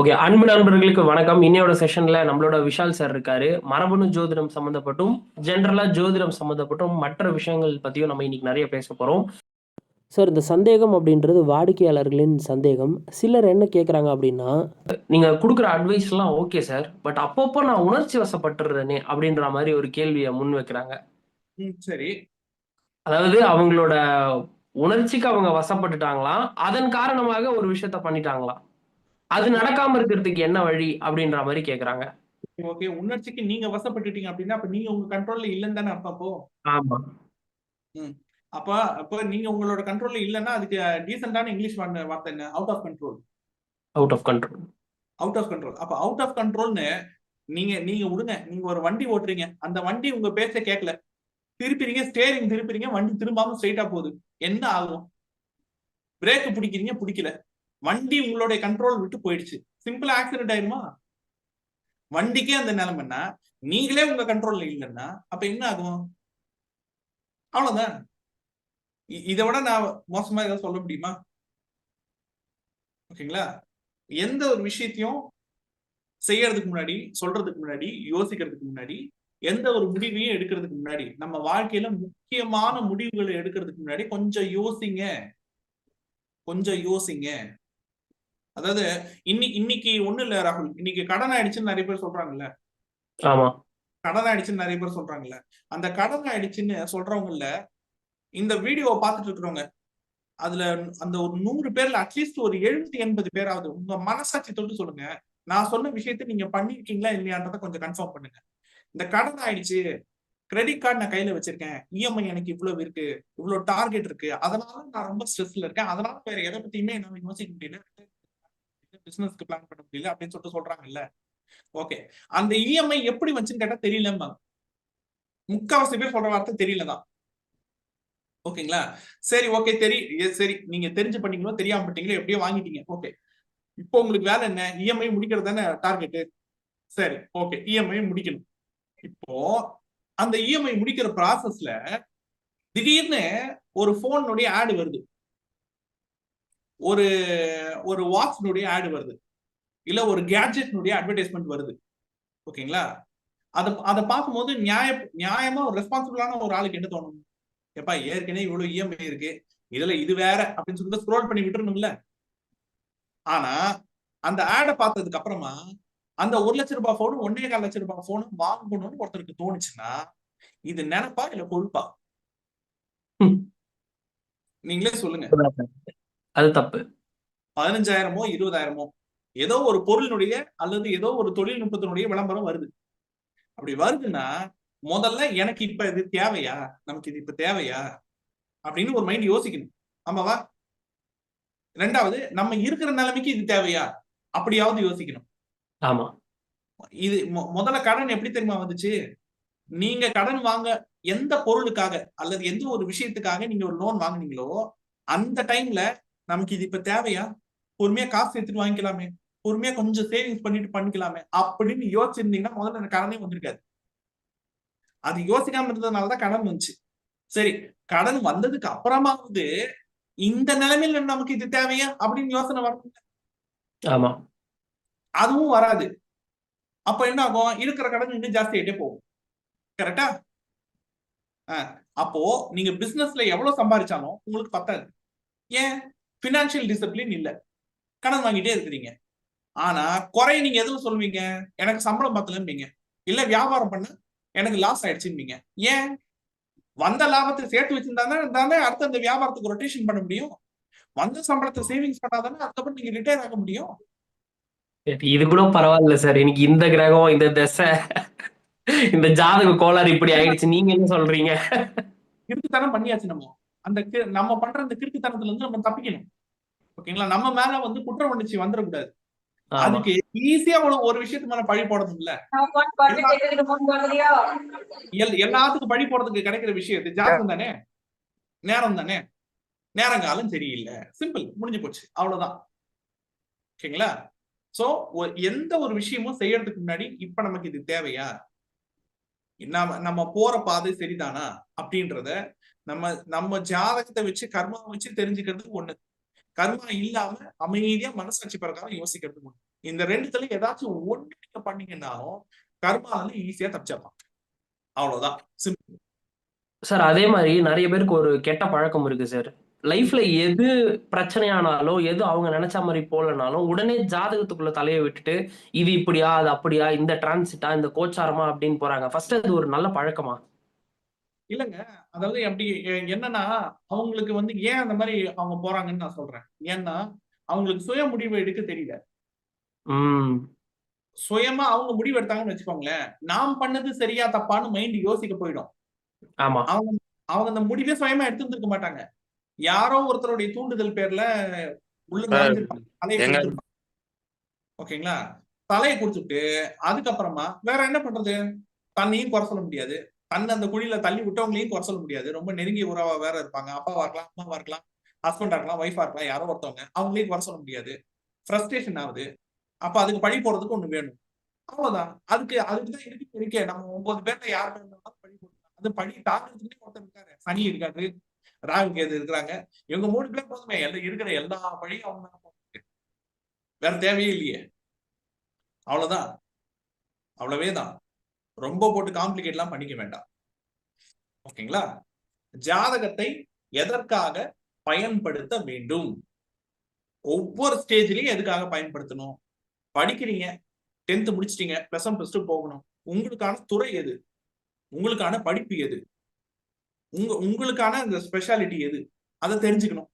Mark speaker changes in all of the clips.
Speaker 1: Okay அன்பு நண்பர்களுக்கு வணக்கம். இன்னையோட செஷன்ல நம்மளோட விஷால் சார் இருக்காரு. மரபணு ஜோதிடம் சம்பந்தப்பட்டும் ஜென்ரலா ஜோதிடம் சம்பந்தப்பட்டும் மற்ற விஷயங்கள் பத்தியும் நம்ம இன்னைக்கு நிறைய பேச போறோம்.
Speaker 2: சார் இந்த சந்தேகம் அப்படின்றது வாடிக்கையாளர்களின் சந்தேகம். சிலர் என்ன கேட்குறாங்க அப்படின்னா
Speaker 1: நீங்க கொடுக்குற அட்வைஸ் எல்லாம் ஓகே சார் பட் அப்பப்போ நான் உணர்ச்சி வசப்பட்டுறேனே அப்படின்ற மாதிரி ஒரு கேள்வியை முன் வைக்கிறாங்க.
Speaker 3: சரி.
Speaker 1: அதாவது அவங்களோட உணர்ச்சிக்கு அவங்க வசப்பட்டுட்டாங்களாம். அதன் காரணமாக ஒரு விஷயத்த பண்ணிட்டாங்களாம். அது நடக்காம இருக்கிறதுக்கு என்ன வழி அப்படின்ற மாதிரி கேக்குறாங்க.
Speaker 3: ஓகே உணர்ச்சிக்கு நீங்க வசப்பட்டுட்டீங்க அப்படின்னா அப்ப நீங்க உங்க கண்ட்ரோல்ல இல்லைன்னு தானே அர்த்தம் அப்போ?
Speaker 1: ஆமா.
Speaker 3: அப்ப அப்ப நீங்க உங்களோட கண்ட்ரோல்ல இல்லைன்னா அதுக்கு டீசென்டான இங்கிலீஷ் வார்த்தை என்ன? Out of control
Speaker 1: out of control
Speaker 3: out of control அப்ப அவுட் ஆஃப் கண்ட்ரோல்னு நீங்க நீங்க விடுங்க. நீங்க ஒரு வண்டி ஓட்டுறீங்க. அந்த வண்டி உங்க பேச்ச கேட்கல திருப்பிறீங்க ஸ்டேரிங் திருப்பிறீங்க வண்டி திரும்பாம ஸ்ட்ரைட்டா போகுது. என்ன ஆகும்? பிரேக் பிடிக்கிறீங்க பிடிக்கல. வண்டி உங்களுடைய கண்ட்ரோல் விட்டு போயிடுச்சு. சிம்பிளா ஆக்சிடென்ட் ஆயிருமா? வண்டிக்கே அந்த நிலைமைன்னா நீங்களே உங்க கண்ட்ரோல்ல இல்லைன்னா அப்ப என்ன ஆகும்? அவ்வளவுதான். இதை விட நான் மோசமா ஏதாவது சொல்ல முடியுமா? ஓகேங்களா? எந்த ஒரு விஷயத்தையும் செய்யறதுக்கு முன்னாடி சொல்றதுக்கு முன்னாடி யோசிக்கிறதுக்கு முன்னாடி எந்த ஒரு முடிவையும் எடுக்கிறதுக்கு முன்னாடி நம்ம வாழ்க்கையில முக்கியமான முடிவுகளை எடுக்கிறதுக்கு முன்னாடி கொஞ்சம் யோசிங்க. கொஞ்சம் யோசிங்க. அதாவது இன்னி இன்னைக்கு ஒண்ணு இல்ல ராகுல். இன்னைக்கு கடன் ஆயிடுச்சுன்னு நிறைய பேர் சொல்றாங்கல்ல?
Speaker 1: ஆமா.
Speaker 3: கடன் ஆயிடுச்சுன்னு நிறைய பேர் சொல்றாங்கல்ல? அந்த கடன் ஆயிடுச்சுன்னு சொல்றவங்கல்ல இந்த வீடியோவை பார்த்துட்டு இருக்கிறவங்க அதுல அந்த ஒரு நூறு பேர்ல அட்லீஸ்ட் ஒரு எழுபத்தி எண்பது பேராவது உங்க மனசாட்சி தொட்டு சொல்லுங்க. நான் சொன்ன விஷயத்தை நீங்க பண்ணிருக்கீங்களா இல்லையான்றதை கொஞ்சம் கன்ஃபார்ம் பண்ணுங்க. இந்த கடன் ஆயிடுச்சு கிரெடிட் கார்டு நான் கையில வச்சிருக்கேன் இஎம்ஐ எனக்கு இவ்வளவு இருக்கு இவ்வளவு டார்கெட் இருக்கு அதனால நான் ரொம்ப ஸ்ட்ரெஸ்ல இருக்கேன் அதனால வேற எதை பத்தியுமே என்னால யோசிக்க முடியல. பிசினஸ்க்கு பிளான் பண்ண முடியல அப்படின்னு சொல்லிட்டு சொல்றாங்கல்ல. ஓகே அந்த இஎம்ஐ எப்படி வந்துச்சுன்னு கேட்டா தெரியலம்மா முக்காவாசி பேர் சொல்ற வார்த்தை தெரியலதான். ஓகேங்களா? சரி ஓகே தெரி சரி நீங்க தெரிஞ்சு பண்ணீங்களோ தெரியாம பண்ணீங்களோ எப்படியோ வாங்கிட்டீங்க. ஓகே இப்போ உங்களுக்கு வேலை என்ன? இஎம்ஐ முடிக்கிறது தானே டார்கெட்டு சரி ஓகே இஎம்ஐ முடிக்கணும். இப்போ அந்த இஎம்ஐ முடிக்கிற ப்ராசஸ்ல திடீர்னு ஒரு போனுடைய ஆடு வருது. ஒரு ஒரு வாட்ச்னுடைய ஆடு வருது. இல்ல ஒரு கேட்ஜெட்னுடைய அட்வர்டைஸ்மெண்ட் வருது. ஓகேங்களா? அதை அதை பார்க்கும்போது நியாய நியாயமா ஒரு ரெஸ்பான்சிபிளான ஒரு ஆளுக்கு என்ன தோணும்? எப்பா ஏற்கனவே இவ்வளவு இஎம்ஐ இருக்கு. இதுல இது வேற அப்படின்னு சொல்லிட்டு ஸ்க்ரோல் பண்ணி விட்டுறணும்ல. ஆனா அந்த ஆடை பார்த்ததுக்கு அப்புறமா அந்த ஒரு லட்ச ரூபாய் போனும் ஒன்னே கால் லட்ச ரூபாய் போனும் வாங்கணும்னு ஒருத்தருக்கு தோணுச்சுன்னா இது நினைப்பா இல்ல கொழுப்பா. நீங்களே சொல்லுங்க.
Speaker 1: அது தப்பு.
Speaker 3: பதினஞ்சாயிரமோ இருபதாயிரமோ ஏதோ ஒரு பொருளினுடைய அல்லது ஏதோ ஒரு தொழில்நுட்பத்தினுடைய விளம்பரம் வருது. அப்படி வருதுன்னா முதல்ல எனக்கு இப்ப இது தேவையா? நமக்கு இது இப்ப தேவையா? அப்படின்னு ஒரு மைண்ட் யோசிக்கணும். ஆமாவா? ரெண்டாவது நம்ம இருக்கிற நிலைமைக்கு இது தேவையா? அப்படியாவது யோசிக்கணும்.
Speaker 1: ஆமா.
Speaker 3: இது முதல்ல கடன் எப்படி தெரியுமா வந்துச்சு? நீங்க கடன் வாங்க எந்த பொருளுக்காக அல்லது எந்த ஒரு விஷயத்துக்காக நீங்க ஒரு லோன் வாங்குனீங்களோ அந்த டைம்ல நமக்கு இது இப்ப தேவையா? பொறுமையா காசு எடுத்துட்டு வாங்கிக்கலாமே. பொறுமையா கொஞ்சம் சேவிங்ஸ் பண்ணிட்டு பண்ணிக்கலாமே. அப்படின்னு யோசிச்சிருந்தீங்கன்னா முதல்ல எனக்கு கடனே வந்திருக்காது. அது யோசிக்காம இருந்ததுனாலதான் கடன் வந்துச்சு. சரி கடன் வந்ததுக்கு அப்புறமாவது இந்த நிலைமையில நமக்கு இது தேவையா? அப்படின்னு யோசனை வரணும்
Speaker 1: ஆமா.
Speaker 3: அதுவும் வராது. அப்ப என்ன ஆகும்? இருக்கிற கடன் இன்னும் ஜாஸ்தி ஆயிட்டே போகும். கரெக்டா அப்போ நீங்க பிசினஸ்ல எவ்வளவு சம்பாதிச்சாலும் உங்களுக்கு பத்தாது. ஏன்? பினான்சியல் டிசிப்ளின் இல்ல. கடன் வாங்கிட்டே இருக்கிறீங்க. ஆனா குறைய நீங்க எதுவும் சொல்வீங்க? எனக்கு சம்பளம் பத்தலன்பீங்க இல்ல வியாபாரம் பண்ண. எனக்கு லாஸ் ஆயிடுச்சுன்பீங்க ஏன்? வந்த லாபத்தை சேர்த்து வச்சிருந்தா தானே அடுத்து அந்த வியாபாரத்துக்கு ரொட்டேஷன் பண்ண முடியும். வந்த சம்பளத்தை சேவிங்ஸ் பண்ணாதானே அதுக்கப்புறம் நீங்க ரிட்டையர் ஆக முடியும்.
Speaker 1: இது கூட பரவாயில்ல சார். எனக்கு இந்த கிரகம் இந்த திசை இந்த ஜாதக கோளாறு இப்படி ஆயிடுச்சு. நீங்க என்ன சொல்றீங்க?
Speaker 3: கிறுக்குத்தனம் பண்ணியாச்சு நம்ம. அந்த கி- நம்ம பண்ற அந்த கிறுக்குத்தனத்துல இருந்து நம்ம தப்பிக்கணும். ஓகேங்களா? நம்ம மேல வந்து குற்ற உணர்ச்சி வந்துடக்கூடாது அதுக்கு ஈஸியா ஒரு ஒரு விஷயத்து மேல பழி போடுறது இல்ல எல்- எல்லாத்துக்கும் பழி போடுறதுக்கு கிடைக்கிற விஷயத்து ஜாதகம் தானே? நேரம் தானே? நேரங்காலம் சரியில்லை. சிம்பிள் முடிஞ்சு போச்சு. அவ்வளவுதான். ஓகேங்களா? சோ எந்த ஒரு விஷயமும் செய்யறதுக்கு முன்னாடி இப்ப நமக்கு இது தேவையா? நாம நம்ம போற பாதை சரிதானா? அப்படின்றத நம்ம நம்ம ஜாதகத்தை வச்சு கர்மா வச்சு தெரிஞ்சுக்கிறதுக்கு ஒண்ணு. கர்மா இல்லாம அமைதியா மனசாட்சி பிரகாரம் யோசிக்கிறது ஒண்ணு. இந்த ரெண்டுத்துல ஏதாச்சும் ஒண்ணு நீங்க பண்ணீங்கன்னாலும் கர்மால ஈஸியா தப்பிச்சிடலாம். அவ்வளவுதான். சிம்பிள்
Speaker 1: சார் அதே மாதிரி நிறைய பேருக்கு ஒரு கெட்ட பழக்கம் இருக்கு சார் லைஃப்ல எது பிரச்சனையானாலும் எது அவங்க நினைச்ச மாதிரி போலனாலும் உடனே ஜாதகத்துக்குள்ள தலையை விட்டுட்டு இது இப்படியா அது அப்படியா இந்த டிரான்சிட்டா இந்த கோச்சாரமா அப்படின்னு போறாங்க. ஃபர்ஸ்ட் அது ஒரு நல்ல பழக்கமா?
Speaker 3: இல்லங்க. அதாவது எப்படி எ- என்னன்னா அவங்களுக்கு வந்து ஏன் அந்த மாதிரி அவங்க போறாங்கன்னு நான் சொல்றேன். ஏன்னா அவங்களுக்கு சுய முடிவு எடுக்க தெரியல. சுயமா அவங்க முடிவு எடுத்தாங்கன்னு வச்சுக்கோங்களேன். நாம் பண்ணது சரியா தப்பான்னு மைண்ட் யோசிக்க போயிடும்.
Speaker 1: ஆமா.
Speaker 3: அவங்க அவங்க அந்த முடிவே சுயமா எடுத்திருந்திருக்க மாட்டாங்க. யாரோ ஒருத்தருடைய தூண்டுதல் பேர்ல உள்ள. ஓகேங்களா? தலையை கொடுத்துட்டு அதுக்கப்புறமா வேற என்ன பண்றது? தன்னையும் குறை சொல்ல முடியாது. தன்னை அந்த குழியில தள்ளி விட்டவங்களையும் குறை சொல்ல முடியாது. ரொம்ப நெருங்கிய உறவா வேற இருப்பாங்க. அப்பாவா இருக்கலாம் அம்மாவா இருக்கலாம் ஹஸ்பண்டா இருக்கலாம் ஒய்ஃபா இருக்கலாம் யாரோ ஒருத்தவங்க அவங்களையும் குறை சொல்ல முடியாது. ஃப்ரஸ்ட்ரேஷன் ஆகுது. அப்ப அதுக்கு பழி போறதுக்கு ஒண்ணு வேணும். அவ்வளவுதான். அதுக்கு அதுக்கு தான் இருக்கு இருக்கே. நம்ம ஒன்பது பேர்ல யார் இருந்தாலும் பழி போடலாம் அது பழி தாக்குறதுக்குன்னே ஒருத்தர் இருக்காரு. சனி இருக்காரு ராகு கேது இருக்கிறாங்க. இவங்க மூணு பேர் போதுமே. எல்லாம் இருக்கிற எல்லா பழியும் அவங்க மேல வேற தேவையே இல்லையே. அவ்வளவுதான். அவ்வளவே தான். ரொம்ப போட்டு காம்ப்ளிகேட்லாம் பண்ணிக்க வேண்டாம். ஓகேங்களா? ஜாதகத்தை எதற்காக பயன்படுத்த வேண்டும்? ஒவ்வொரு ஸ்டேஜ்லயும் எதுக்காக பயன்படுத்தணும்? படிக்கிறீங்க டென்த் முடிச்சிட்டீங்க ப்ளஸ் ஒன் ப்ளஸ் டூ போகணும். உங்களுக்கான துறை எது? உங்களுக்கான படிப்பு எது? உங்க உங்களுக்கான அந்த ஸ்பெஷாலிட்டி எது? அதை தெரிஞ்சுக்கணும்.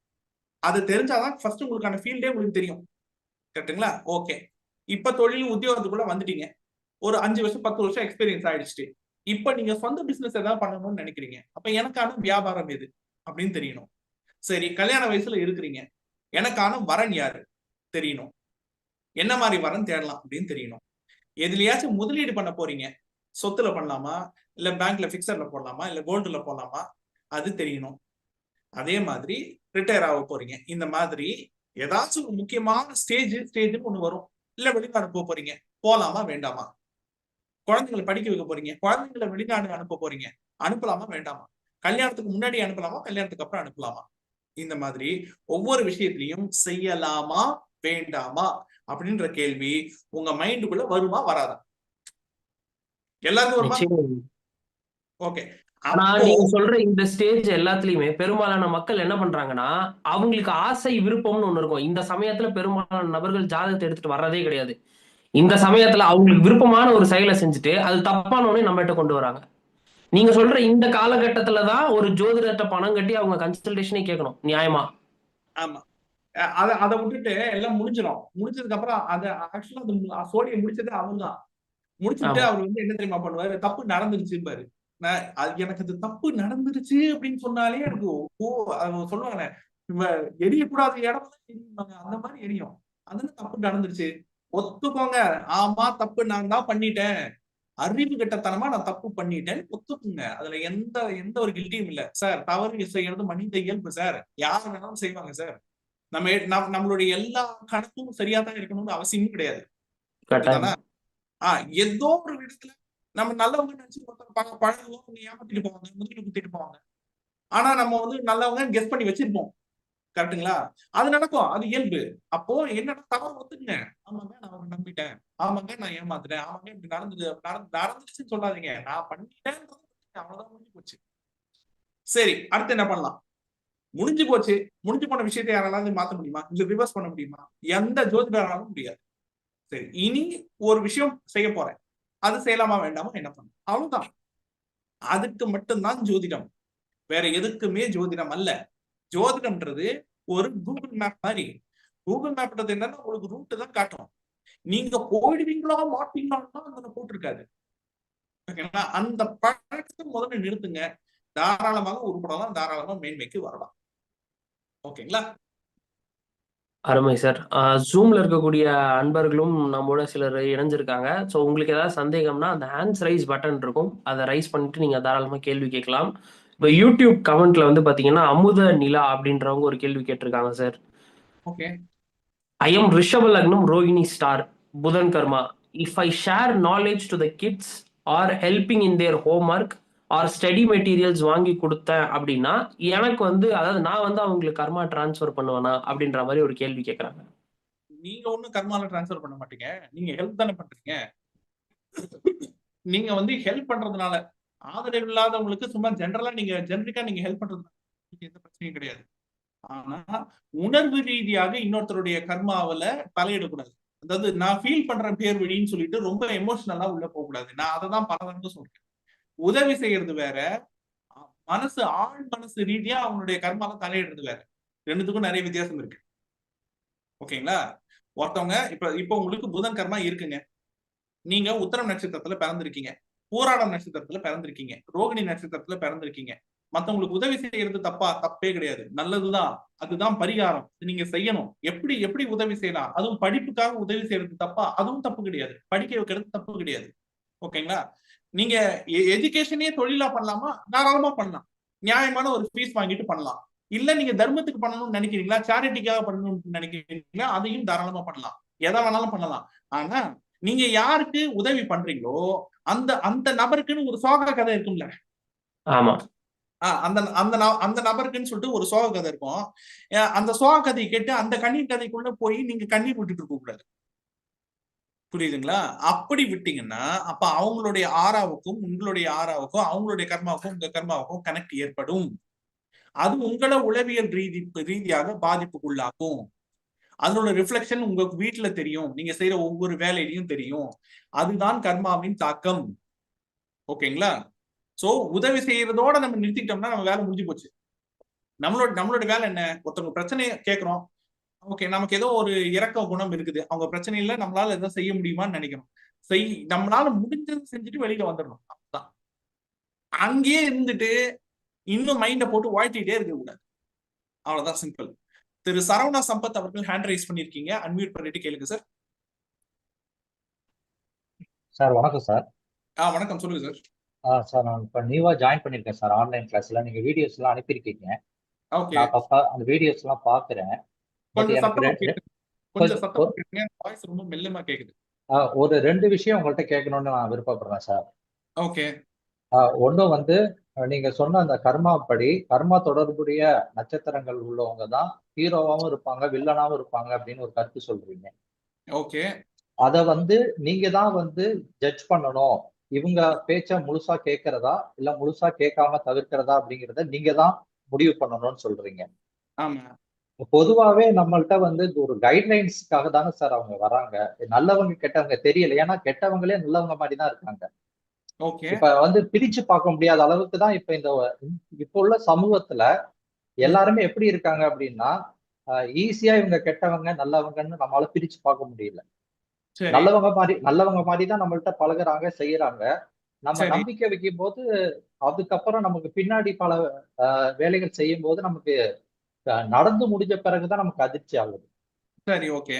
Speaker 3: அதை தெரிஞ்சாதான் ஃபர்ஸ்ட் உங்களுக்கான ஃபீல்டே உங்களுக்கு தெரியும். கரெக்ட்டுங்களா ஓகே இப்ப தொழில் உத்தியோகத்துக்குள்ள வந்துட்டீங்க. ஒரு அஞ்சு வருஷம் பத்து வருஷம் எக்ஸ்பீரியன்ஸ் ஆயிடுச்சு இப்ப நீங்க சொந்த பிசினஸ் ஏதாவது பண்ணணும்னு நினைக்கிறீங்க. அப்ப எனக்கான வியாபாரம் எது? அப்படின்னு தெரியணும். சரி கல்யாண வயசுல இருக்கிறீங்க. எனக்கான வரன் யாரு? தெரியணும். என்ன மாதிரி வரன் தேடலாம் அப்படின்னு தெரியணும். எதுலயாச்சும் முதலீடு பண்ண போறீங்க. சொத்துல பண்ணலாமா? இல்ல பேங்க்ல பிக்சர்ல போடலாமா? இல்ல கோல்டுல போடலாமா? அது தெரியணும். அதே மாதிரி ரிட்டையர் ஆக போறீங்க. இந்த மாதிரி ஏதாச்சும் ஒரு முக்கியமான ஸ்டேஜ் ஸ்டேஜ்னு ஒண்ணு வரும். இல்ல வெளிநாடு போக போறீங்க. போலாமா வேண்டாமா? குழந்தைங்களை படிக்க வைக்க போறீங்க. குழந்தைங்களை வெளிநாடு அனுப்ப போறீங்க. அனுப்பலாமா? வேண்டாமா? கல்யாணத்துக்கு முன்னாடி அனுப்பலாமா? கல்யாணத்துக்கு அப்புறம் அனுப்பலாமா? இந்த மாதிரி ஒவ்வொரு விஷயத்திலையும் செய்யலாமா? வேண்டாமா? அப்படின்ற கேள்வி உங்க மைண்டுக்குள்ள வருமா? வராதா? எல்லாருக்கும் ஓகே
Speaker 1: ஆனா நீங்க சொல்ற இந்த ஸ்டேஜ் எல்லாத்துலயுமே பெரும்பாலான மக்கள் என்ன பண்றாங்கன்னா அவங்களுக்கு ஆசை விருப்பம்னு ஒண்ணு இருக்கும். இந்த சமயத்துல பெரும்பாலான நபர்கள் ஜாதகத்தை எடுத்துட்டு வர்றதே கிடையாது. இந்த சமயத்துல அவங்களுக்கு விருப்பமான ஒரு செயலை செஞ்சுட்டு அது தப்பான உடனே நம்மகிட்ட கொண்டு வராங்க. நீங்க சொல்ற இந்த காலகட்டத்துல தான் ஒரு ஜோதிடர்கிட்ட பணம் கட்டி அவங்க கன்சல்டேஷனே கேட்கணும். நியாயமா?
Speaker 3: ஆமா. அத அதை விட்டுட்டு எல்லாம் முடிஞ்சிடும் முடிஞ்சதுக்கு அப்புறம் அத ஆக்சுவலா அது சோடியை முடிச்சதே அவர் தான் முடிச்சுட்டு. அவர் வந்து என்ன தெரியுமா பண்ணுவாரு? தப்பு நடந்துருச்சு பாரு. அது எனக்கு அது தப்பு நடந்துருச்சு அப்படின்னு சொன்னாலே எனக்கு ஓ சொல்லுவாங்க எரியக்கூடாத இடம் அந்த மாதிரி எரியும். அதுல தப்பு நடந்துருச்சு. ஒத்துக்கோங்க. ஆமா தப்பு நான் தான் பண்ணிட்டேன். அறிவு கெட்டத்தனமா நான் தப்பு பண்ணிட்டேன். ஒத்துக்குங்க. அதுல எந்த எந்த ஒரு கில்ட்டியும் இல்ல. சார் தவறு செய்யறது மனித இயல்பு சார் யார் வேணாலும் செய்வாங்க சார் நம்ம நம்மளுடைய எல்லா கணக்கும் சரியா தான் இருக்கணும்னு அவசியமும் கிடையாது? ஆஹ் ஏதோ ஒரு விதத்துல நம்ம நல்லவங்க நினைச்சு ஒருத்தர் பழ- பழகுவோம் ஏமாத்திட்டு போவாங்க முதலீடு குத்திட்டு போவாங்க. ஆனா நம்ம வந்து நல்லவங்க கெஸ் பண்ணி வச்சிருப்போம். கரெக்ட்டுங்களா அது நடக்கும். அது இயல்பு. அப்போ என்ன தவறு ஒத்துக்குங்க. ஆமாங்க நான் அவங்க நம்பிட்டேன். ஆமாங்க நான் ஏமாத்துறேன். ஆமாங்க இப்படி நடந்தது நடந்து நடந்துச்சுன்னு சொல்லாதீங்க. நான் பண்ணிட்டேன் அவ்வளவுதான் முடிஞ்சு போச்சு. சரி அடுத்து என்ன பண்ணலாம்? முடிஞ்சு போச்சு. முடிஞ்சு போன விஷயத்தை யாராலும் மாத்த முடியுமா? இல்ல ரிவர்ஸ் பண்ண முடியுமா? எந்த ஜோதிடராலும் முடியாது. சரி இனி ஒரு விஷயம் செய்ய போறேன். அது செய்யலாமா வேண்டாமா என்ன பண்ணும் அவ்வளவுதான். அதுக்கு மட்டும்தான் ஜோதிடம். வேற எதுக்குமே ஜோதிடம் அல்ல. ஜோதிடம்ன்றது ஒரு கூகுள் மேப் மாதிரி. கூகுள் மேப்ன்றது என்னன்னா உங்களுக்கு ரூட் தான் காட்டும் நீங்க போயிடுவீங்களா மாட்டீங்களான்னு அந்த போட்டிருக்காது ஓகேங்களா அந்த பழக்கத்தை முதல்ல நிறுத்துங்க. தாராளமாக உருப்படலாம் தாராளமா மேன்மைக்கு வரலாம். ஓகேங்களா
Speaker 1: அருமை சார் ஜூம்ல இருக்கக்கூடிய அன்பர்களும் நம்மோட சிலர் இணைஞ்சிருக்காங்க. ஸோ உங்களுக்கு ஏதாவது சந்தேகம்னா அந்த ஹேண்ட்ஸ் ரைஸ் பட்டன் இருக்கும். அதை ரைஸ் பண்ணிட்டு நீங்க தாராளமா கேள்வி கேட்கலாம். இப்போ யூடியூப் கமெண்ட்ல வந்து பாத்தீங்கன்னா அமுத நிலா அப்படின்றவங்க ஒரு கேள்வி கேட்டிருக்காங்க சார்.
Speaker 3: ஓகே.
Speaker 1: ஐ எம் ரிஷப லக்னம் ரோஹிணி ஸ்டார் புதன் கர்மா. If I share knowledge to the kids are helping in their homework or study materials வாங்கி கொடுத்தேன் அப்படின்னா எனக்கு வந்து அதாவது நான் வந்து அவங்களுக்கு கர்மா டிரான்ஸ்ஃபர் பண்ணுவேனா? அப்படின்ற மாதிரி ஒரு கேள்வி கேட்குறாங்க
Speaker 3: நீங்க ஒண்ணும் கர்மால ட்ரான்ஸ்ஃபர் பண்ண மாட்டீங்க. நீங்க ஹெல்ப் தானே பண்றீங்க. நீங்க வந்து ஹெல்ப் பண்றதுனால ஆதரவு இல்லாதவங்களுக்கு சும்மா ஜென்ரலா நீங்க ஜெனரிக்கா நீங்க ஹெல்ப் பண்றது எந்த பிரச்சனையும் கிடையாது. ஆனா உணர்வு ரீதியாக இன்னொருத்தருடைய கர்மாவில தலையிடக்கூடாது. அதாவது நான் ஃபீல் பண்ற பேர் வழின்னு சொல்லிட்டு ரொம்ப எமோஷனலா உள்ள போக கூடாது நான் அதை தான் பல தடவை சொல்றேன். உதவி செய்யறது வேற. மனசு ஆழ் மனசு ரீதியா அவனுடைய கர்மால தலையிடுறது வேற. ரெண்டுத்துக்கும் நிறைய வித்தியாசம் இருக்கு. ஓகேங்களா? ஒருத்தவங்க இப்ப இப்ப உங்களுக்கு புதன் கர்மா இருக்குங்க. நீங்க உத்தரம் நட்சத்திரத்துல பிறந்திருக்கீங்க. பூராடம் நட்சத்திரத்துல பிறந்திருக்கீங்க. ரோகிணி நட்சத்திரத்துல பிறந்திருக்கீங்க. மத்தவங்களுக்கு உதவி செய்யறது தப்பா? தப்பே கிடையாது. நல்லதுதான். அதுதான் பரிகாரம். நீங்க செய்யணும். எப்படி எப்படி உதவி செய்யலாம்? அதுவும் படிப்புக்காக உதவி செய்யறது தப்பா? அதுவும் தப்பு கிடையாது. படிக்க வைக்கிறது தப்பு கிடையாது. ஓகேங்களா? நீங்க எஜுகேஷனே தொழிலா பண்ணலாமா? தாராளமா பண்ணலாம். நியாயமான ஒரு ஃபீஸ் வாங்கிட்டு பண்ணலாம். இல்ல நீங்க தர்மத்துக்கு பண்ணணும்னு நினைக்கிறீங்களா? சேரிட்டிக்காக பண்ணணும்னு நினைக்கிறீங்களா? அதையும் தாராளமா பண்ணலாம். எதை வேணாலும் பண்ணலாம். ஆனா நீங்க யாருக்கு உதவி பண்றீங்களோ அந்த அந்த நபருக்குன்னு ஒரு சோக கதை இருக்கும்ல.
Speaker 1: ஆமா.
Speaker 3: அந்த அந்த அந்த நபருக்குன்னு சொல்லிட்டு ஒரு சோக கதை இருக்கும். அந்த சோக கதையை கேட்டு அந்த கண்ணீர் கதைக்குள்ள போய் நீங்க கண்ணீர் விட்டுட்டு இருக்க கூடாது. புரியுதுங்களா? அப்படி விட்டீங்கன்னா அப்ப அவங்களுடைய ஆறாவுக்கும் உங்களுடைய ஆறாவுக்கும் அவங்களுடைய கர்மாவுக்கும் உங்க கர்மாவுக்கும் கனெக்ட் ஏற்படும். அது உங்களை உளவியல் ரீதி ரீதியாக பாதிப்புக்குள்ளாக்கும். அதனோட ரிஃப்ளெக்ஷன் உங்க வீட்டுல தெரியும். நீங்க செய்யற ஒவ்வொரு வேலையிலையும் தெரியும். அதுதான் கர்மாவின் தாக்கம். ஓகேங்களா? சோ உதவி செய்யறதோட நம்ம நிறுத்திக்கிட்டோம்னா நம்ம வேலை முடிஞ்சு போச்சு. நம்மளோட நம்மளோட வேலை என்ன? ஒருத்தவங்க பிரச்சனையை கேட்கிறோம் ஓகே நமக்கு ஏதோ ஒரு இறக்க குணம் இருக்குது. அவங்க பிரச்சனையில நம்மளால எதாவது செய்ய முடியுமான்னு நினைக்கிறோம். செய் நம்மளால முடிஞ்சது செஞ்சுட்டு வெளியில வந்துடணும். அதுதான் அங்கேயே இருந்துட்டு இன்னும் மைண்ட போட்டு வாழ்த்திட்டே இருக்க கூடாது அவ்வளவுதான் சிம்பிள் திரு சரவணா சம்பத் அவர்கள் ஹேண்ட் ரைஸ் பண்ணிருக்கீங்க அன்மியூட் பண்ணிட்டு கேளுங்க சார்
Speaker 4: சார் வணக்கம் சார்
Speaker 3: ஆ வணக்கம். சொல்லுங்க சார்
Speaker 4: ஆ சார் நான் இப்போ நியூவாக ஜாயின் பண்ணியிருக்கேன் சார் ஆன்லைன் கிளாஸ்ல நீங்கள் வீடியோஸ் எல்லாம் அனுப்பியிருக்கீங்க.
Speaker 3: ஓகே
Speaker 4: நான் அப்பப்போ அந்த வீடியோஸ் எல்லாம் பார்க்குறேன். பட்
Speaker 3: கொஞ்சம்
Speaker 4: எனக்கு
Speaker 3: சத்தமா
Speaker 4: ரெண்டு
Speaker 3: கேக்குது கொஞ்சம்
Speaker 4: கொஞ்சம்
Speaker 3: சத்தமா
Speaker 4: ஒரு-
Speaker 3: கேக்குங்க வாய்ஸ் ரொம்ப மெல்லமா கேக்குது.
Speaker 4: ஒரு ரெண்டு விஷயம் உங்கள்கிட்ட கேட்கணும்னு நான் விருப்பப்படுறேன் சார்
Speaker 3: ஓகே
Speaker 4: ஒன்று வந்து நீங்க சொன்ன அந்த கர்மா படி கர்மா தொடர்புடைய நட்சத்திரங்கள் உள்ளவங்க தான் ஹீரோவாகவும் இருப்பாங்க வில்லனாவும் இருப்பாங்க அப்படின்னு ஒரு கருத்து சொல்றீங்க.
Speaker 3: ஓகே.
Speaker 4: அதை வந்து நீங்க தான் வந்து ஜட்ஜ் பண்ணணும். இவங்க பேச்ச முழுசா கேட்கறதா இல்ல முழுசா கேட்காம தவிர்க்கிறதா அப்படிங்கிறத நீங்க தான் முடிவு பண்ணணும்னு சொல்றீங்க.
Speaker 3: ஆமா.
Speaker 4: பொதுவாவே நம்மள்ட்ட வந்து ஒரு கைட்லைன்ஸ்க்காக தானே சார் அவங்க வராங்க. நல்லவங்க கெட்டவங்க தெரியல. ஏன்னா கெட்டவங்களே நல்லவங்க மாதிரி தான் இருக்காங்க. இப்ப வந்து பிரிச்சு பார்க்க முடியாத அளவுக்கு தான் இப்ப இந்த இப்ப உள்ள சமூகத்துல எல்லாருமே எப்படி இருக்காங்க அப்படின்னா ஈஸியா இவங்க கெட்டவங்க நல்லவங்கன்னு நம்மளால பிரிச்சு பார்க்க முடியல. நல்லவங்க மாதிரி நல்லவங்க மாதிரி தான் நம்மள்ட்ட பழகுறாங்க செய்யறாங்க. நம்ம. நம்பிக்கை வைக்கும் போது அதுக்கப்புறம் நமக்கு பின்னாடி பல ஆஹ், வேலைகள் செய்யும் போது நமக்கு நடந்து முடிஞ்ச பிறகுதான் நமக்கு அதிர்ச்சி ஆகுது.
Speaker 3: சரி ஓகே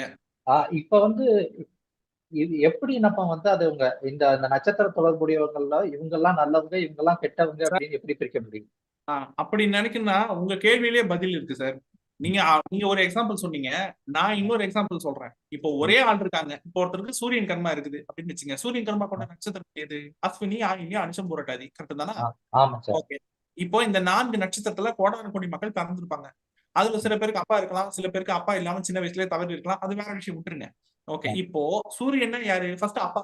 Speaker 4: இப்ப வந்து இது எப்படி நம்ம வந்து அது உங்க இந்த இந்த நட்சத்திர தொடர்புடையவங்கள்ல இவங்க எல்லாம் நல்லவங்க இவங்க எல்லாம் கெட்டவங்க அப்படின்னு எப்படி பிரிக்க முடியும்?
Speaker 3: அப்படி நினைக்கணும்னா உங்க கேள்வியிலே பதில் இருக்கு சார். நீங்க நீங்க ஒரு எக்ஸாம்பிள் சொன்னீங்க. நான் இன்னொரு எக்ஸாம்பிள் சொல்றேன். இப்போ ஒரே ஆள் இருக்காங்க. இப்போ ஒருத்தருக்கு சூரியன் கர்மா இருக்குது அப்படின்னு வச்சுங்க சூரியன் கர்மா கொண்ட நட்சத்திரம் எது? அஸ்வினி ஆயினி அனுஷம் புரட்டாதி. கரெக்ட் தானே? ஓகே இப்போ இந்த நான்கு நட்சத்திரத்துல கோடான கோடி மக்கள் பிறந்திருப்பாங்க. அதுல சில பேருக்கு அப்பா இருக்கலாம். சில பேருக்கு அப்பா இல்லாம சின்ன வயசுலயே தவறு இருக்கலாம். அது வேற விஷயம். விட்டுருங்க. ஓகே இப்போ சூரியன் யாரு? ஃபர்ஸ்ட் அப்பா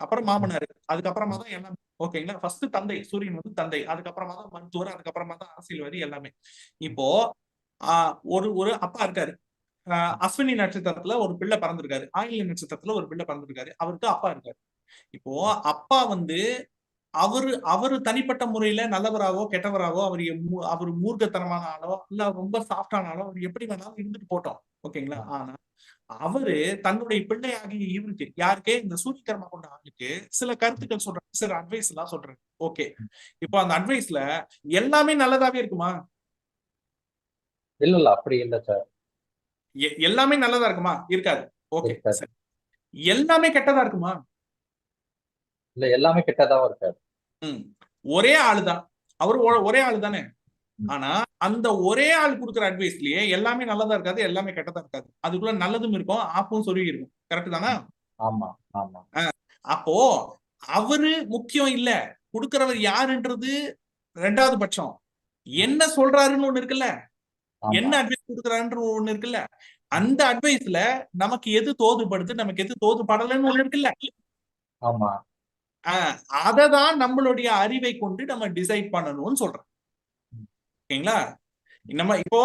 Speaker 3: அப்புறம் மாமனார் அதுக்கப்புறமா தான் எல்லாம். ஓகேங்களா ஃபர்ஸ்ட் தந்தை சூரியன் வந்து தந்தை அதுக்கப்புறமா தான் மருத்துவர் அதுக்கப்புறமா தான் அரசியல்வாதி எல்லாமே. இப்போ ஒரு ஒரு அப்பா இருக்காரு. அஸ்வினி நட்சத்திரத்துல ஒரு பிள்ளை பிறந்திருக்காரு. ஆயில்ய நட்சத்திரத்துல ஒரு பிள்ளை பிறந்திருக்காரு. அவருக்கு அப்பா இருக்காரு. இப்போ அப்பா வந்து அவரு அவரு தனிப்பட்ட முறையில நல்லவராவோ கெட்டவராவோ அவர் அவர் மூர்க்கத்தனமான ஆளோ இல்ல ரொம்ப சாஃப்டான ஆளோ அவர் எப்படி வேணாலும் இருந்துட்டு போட்டோம். ஓகேங்களா ஆனா அவரு தன்னுடைய பிள்ளையாகிய இவருக்கு யாருக்கு? இந்த சூரியகர்மா கொண்ட ஆளுக்கு சில கருத்துக்கள் சொல்றாரு. சில அட்வைஸ் எல்லாம் சொல்றாரு. ஓகே இப்போ அந்த அட்வைஸ்ல எல்லாமே நல்லதாவே இருக்குமா?
Speaker 4: இல்ல இல்ல அப்படி இல்ல சார்.
Speaker 3: எல்லாமே நல்லதா இருக்குமா? இருக்காது. ஓகே. சரி. எல்லாமே கெட்டதா இருக்குமா?
Speaker 4: இல்ல எல்லாமே கெட்டதாவும் இருக்காது.
Speaker 3: ஒரே ஆளுதான். அவரு ஒரே ஆளு தானே. ஆனா அந்த ஒரே ஆள் கொடுக்குற அட்வைஸ்லயே எல்லாமே நல்லதா இருக்காது எல்லாமே கெட்டதா இருக்காது. அதுக்குள்ள நல்லதும் இருக்கும் ஆப்பும் சொருகி இருக்கும் கரெக்ட் தானே?
Speaker 4: ஆமா ஆமா.
Speaker 3: அப்போ அவரு முக்கியம் இல்ல. கொடுக்கிறவர் யாருன்றது ரெண்டாவது பட்சம். என்ன சொல்றாருன்னு ஒண்ணு இருக்குல்ல? என்ன அட்வைஸ் கொடுக்குறாருன்ற ஒண்ணு இருக்குல்ல? அந்த அட்வைஸ்ல நமக்கு எது தோதுபடுது நமக்கு எது தோதுபடலைன்னு ஒண்ணு இருக்குல்ல?
Speaker 4: ஆமா.
Speaker 3: அதை தான் நம்மளுடைய அறிவை கொண்டு நம்ம டிசைட் பண்ணணும்னு சொல்றேன் ஓகேங்களா? நம்ம இப்போ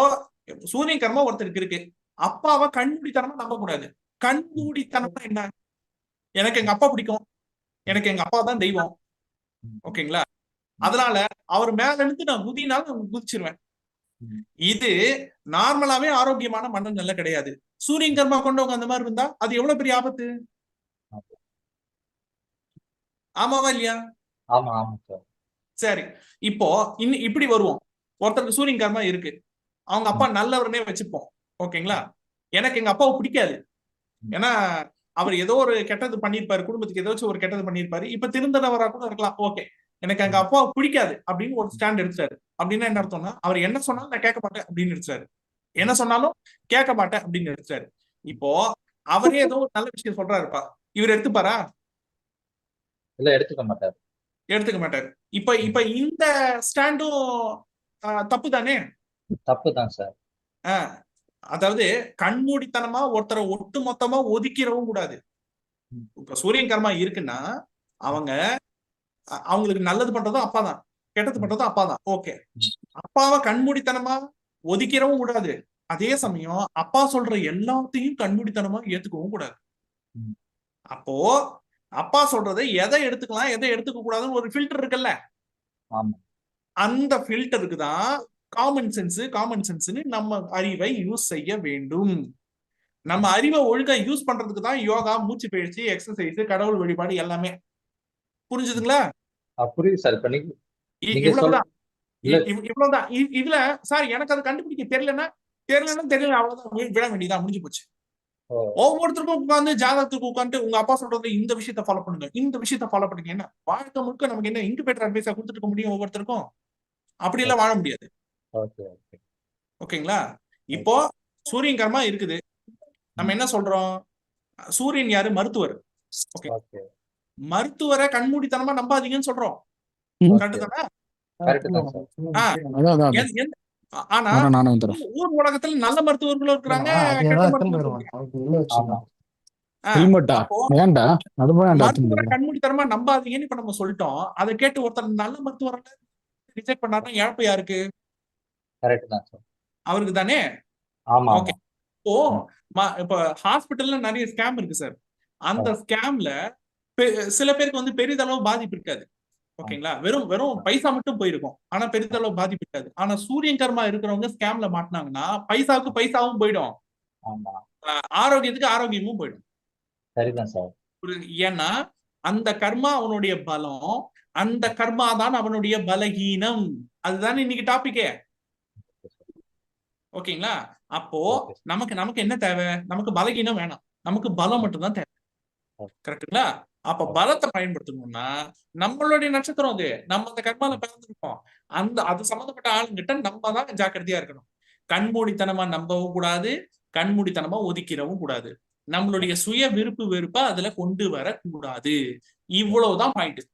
Speaker 3: சூரிய கர்மா ஒருத்தருக்கு இருக்கு. அப்பாவை கண்மூடித்தனமா நம்ப கூடாது கண்மூடித்தனம்னா என்ன? எனக்கு எங்க அப்பா பிடிக்கும். எனக்கு எங்க அப்பா தான் தெய்வம். ஓகேங்களா? அதனால அவர் மேல இருந்து நான் குதினாலும் குதிச்சிருவேன். இது நார்மலாவே ஆரோக்கியமான மனநிலை கிடையாது. சூரியன் கர்மா கொண்டவங்க அந்த மாதிரி இருந்தா அது எவ்வளவு பெரிய ஆபத்து? ஆமாவா இல்லையா?
Speaker 4: ஆமா ஆமா சார்
Speaker 3: சரி. இப்போ இன்னும் இப்படி வருவோம். ஒருத்தருக்கு சூரியன் கர்மா இருக்கு. அவங்க அப்பா நல்லவர்னே வச்சுப்போம். ஓகேங்களா? எனக்கு எங்க அப்பாவை பிடிக்காது. ஏன்னா அவர் ஏதோ ஒரு கெட்டது பண்ணியிருப்பாரு. குடும்பத்துக்கு ஏதாச்சும் ஒரு கெட்டது பண்ணியிருப்பாரு. இப்ப திருந்தனவரா கூட இருக்கலாம். ஓகே. எனக்கு எங்க அப்பாவை பிடிக்காது அப்படின்னு ஒரு ஸ்டாண்ட் எடுத்தாரு அப்படின்னா என்ன அர்த்தம்னா அவர் என்ன சொன்னாலும் நான் கேட்க மாட்டேன் அப்படின்னு எடுத்தாரு என்ன சொன்னாலும் கேட்க மாட்டேன் அப்படின்னு எடுத்தாரு இப்போ அவரே ஏதோ ஒரு நல்ல விஷயம் சொல்றாருப்பா. இவர் எடுத்துப்பாரா?
Speaker 4: இல்ல எடுத்துக்க மாட்டாரு.
Speaker 3: எடுத்துக்க மாட்டாரு. இப்ப இப்ப இந்த ஸ்டாண்டும் தப்பு தானே
Speaker 4: தப்பு தான் சார்
Speaker 3: அதாவது கண்மூடித்தனமா ஒருத்தரை ஒட்டு மொத்தமா ஒதுக்கிடவும் கூடாது. இப்ப சூரியன் கர்மா இருக்குன்னா அவங்க அவங்களுக்கு நல்லது பண்றதும் அப்பா தான் கெட்டது பண்றதும் அப்பா தான் ஓகே அப்பாவை கண்மூடித்தனமா ஒதுக்கிடவும் கூடாது. அதே சமயம் அப்பா சொல்ற எல்லாத்தையும் கண்மூடித்தனமா ஏத்துக்கவும் கூடாது. அப்போ அப்பா சொல்றதை எதை எடுத்துக்கலாம் எதை எடுத்துக்க கூடாதுன்னு ஒரு ஃபில்டர் இருக்குல்ல?
Speaker 4: ஆமா.
Speaker 3: அந்த ஃபில்டருக்கு தான் காமன் சென்ஸ் காமன் சென்ஸ்னு நம்ம அறிவை யூஸ் செய்ய வேண்டும். நம்ம அறிவை ஒழுங்கா யூஸ் பண்றதுக்கு தான் யோகா மூச்சு பயிற்சி எக்ஸசைஸ் கடவுள் வழிபாடு எல்லாமே. புரிஞ்சுதுங்களா?
Speaker 4: புரியுது சார்
Speaker 3: இவ்வளவுதான். இவ்வளவுதான். இதுல சார் எனக்கு அது கண்டுபிடிக்க தெரியலன்னா தெரியலன்னா தெரியல அவ்வளவுதான். விட வேண்டியதா முடிஞ்சு போச்சு. ஒவ்வொருத்தருக்கும் உட்கார்ந்து ஜாதகத்துக்கு உட்கார்ந்து உங்க அப்பா சொல்றது இந்த விஷயத்த ஃபாலோ பண்ணுங்க. இந்த விஷயத்த ஃபாலோ பண்ணுங்க என்ன வாழ்க்கை முழுக்க நமக்கு என்ன இன்குபேட்டர் அட்வைஸா கொடுத்துட்டு இருக்க முடியும் ஒவ்வொருத்தருக்கும்? அப்படி எல்லாம் வாழ முடியாது.
Speaker 4: Okay okay.
Speaker 3: ஓகேங்களா? இப்போ சூரியன் கர்மா இருக்குது. நம்ம என்ன சொல்றோம்? சூரியன் யாரு? மருத்துவர். ஓகே. மருத்துவரை கண்மூடித்தனமா நம்பாதீங்கன்னு சொல்றோம். ஆனா ஊர் உலகத்துல நல்ல மருத்துவர்களும் இருக்கிறாங்க கண்மூடித்தனமா நம்பாதீங்கன்னு இப்ப நம்ம சொல்லிட்டோம். அதை கேட்டு ஒருத்தர் நல்ல மருத்துவரை ரிஜெக்ட் பண்ணாருன்னா இழப்பு யாருக்கு? அவருக்கு தானே?
Speaker 4: ஆமா
Speaker 3: ஓகே இப்போ இப்ப ஹாஸ்பிட்டல்ல நிறைய ஸ்கேம் இருக்கு சார் அந்த ஸ்கேம்ல சில பேருக்கு வந்து பெரிதளவு பாதிப்பு இருக்காது. ஓகேங்களா? வெறும் வெறும் பைசா மட்டும் போயிருக்கும். ஆனா பெரிதளவு பாதிப்பு இருக்காது. ஆனா சூரியன் கர்மா இருக்கிறவங்க ஸ்கேம்ல மாட்டினாங்கன்னா பைசாவுக்கு பைசாவும் போயிடும். ஆரோக்கியத்துக்கு ஆரோக்கியமும் போயிடும்.
Speaker 4: சரிதான் சார்?
Speaker 3: ஏன்னா அந்த கர்மா அவனுடைய பலம் அந்த கர்மா தான் அவனுடைய பலகீனம். அதுதானே இன்னைக்கு டாபிக்கே ஓகேங்களா? அப்போ. நமக்கு நமக்கு என்ன தேவை? நமக்கு பலகீனம் வேணாம். நமக்கு பலம் மட்டும்தான் தேவை.
Speaker 4: Okay.
Speaker 3: கரெக்ட்டுங்களா? அப்ப பலத்தை பயன்படுத்தணும்னா நம்மளுடைய நட்சத்திரம் அது. நம்ம அந்த கர்மால பிறந்திருக்கோம் அந்த அது சம்பந்தப்பட்ட ஆளுங்கிட்ட நம்ம தான் ஜாக்கிரதையா இருக்கணும். கண்மூடித்தனமா நம்பவும் கூடாது. கண்மூடித்தனமா ஒதுக்கிடவும் கூடாது. நம்மளுடைய சுய விருப்பு வெறுப்பை அதுல கொண்டு வரக்கூடாது. இவ்வளவுதான் பாயிண்ட்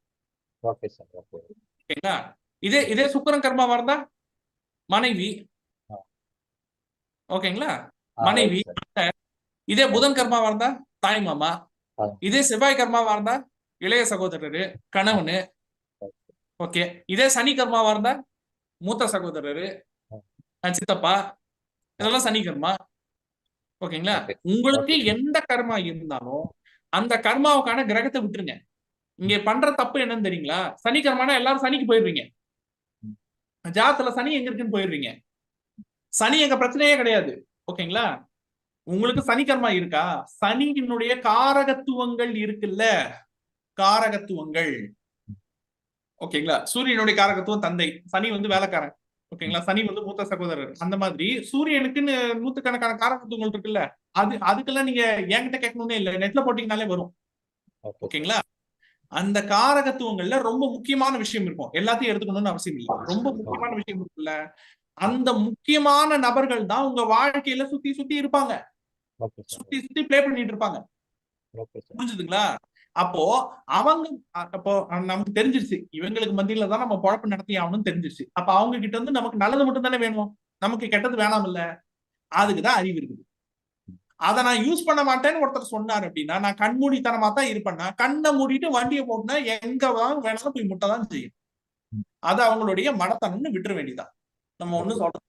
Speaker 4: ஓகே சார் ஓகே
Speaker 3: ஓகேங்களா? இதே இதே சுக்கிரன் கர்மாவா இருந்தா மனைவி. ஓகேங்களா? மனைவி. இதே புதன் கர்மாவா இருந்தா தாய் மாமா. இதே செவ்வாய் கர்மாவா இருந்தா இளைய சகோதரரு கணவனு. ஓகே. இதே சனி கர்மாவா இருந்தா மூத்த சகோதரரு. சித்தப்பா. இதெல்லாம் சனி கர்மா. ஓகேங்களா. உங்களுக்கு. எந்த கர்மா இருந்தாலும் அந்த கர்மாவுக்கான கிரகத்தை விட்டுருங்க. இங்க பண்ற தப்பு என்னன்னு தெரியுங்களா? சனி கர்மானா எல்லாரும் சனிக்கு போயிடுறீங்க ஜாதத்துல சனி எங்க இருக்குன்னு போயிடுறீங்க சனி எங்க பிரச்சனையே கிடையாது. ஓகேங்களா? உங்களுக்கு சனி கர்மா இருக்கா? சனியினுடைய காரகத்துவங்கள் இருக்குல்ல? காரகத்துவங்கள். ஓகேங்களா? சூரியனுடைய காரகத்துவம் தந்தை. சனி வந்து வேலைக்காரன். ஓகேங்களா? சனி வந்து மூத்த சகோதரர். அந்த மாதிரி சூரியனுக்குன்னு நூத்துக்கணக்கான காரகத்துவங்கள் இருக்குல்ல? அது அதுக்கெல்லாம் நீங்க என்கிட்ட கேட்கணும்னே இல்ல. நெட்ல போட்டீங்கனாலே வரும். ஓகேங்களா? அந்த காரகத்துவங்கள்ல ரொம்ப முக்கியமான விஷயம் இருக்கும். எல்லாத்தையும் எடுத்துக்கணும்னு அவசியம் இல்லை. ரொம்ப முக்கியமான விஷயம் இருக்குல்ல அந்த முக்கியமான நபர்கள் தான் உங்க வாழ்க்கையில சுத்தி சுத்தி இருப்பாங்க. சுத்தி சுத்தி ப்ளே பண்ணிட்டு இருப்பாங்க. புரிஞ்சுதுங்களா? அப்போ அவங்க அப்போ நமக்கு தெரிஞ்சிருச்சு. இவங்களுக்கு மத்தியில தான் நம்ம பொழப்பு நடத்தி ஆகணும்னு தெரிஞ்சிருச்சு. அப்ப அவங்க கிட்ட இருந்து நமக்கு நல்லது மட்டும் தானே வேணும்? நமக்கு கெட்டது வேணாம் இல்ல அதுக்குதான் அறிவு இருக்குது. அதை நான் யூஸ் பண்ண மாட்டேன்னு ஒருத்தர் சொன்னார் அப்படின்னா நான் கண்மூடித்தனமா தான் இருப்பேன்னா கண்ணை மூடிட்டு வண்டியை போட்டுனா எங்க தான் வேணாலும் போய் முட்டை தான் செய்யும். அது அவங்களுடைய மனத்தனம்னு விட்டுற வேண்டியதான் நம்ம ஒண்ணு சொல்றோம்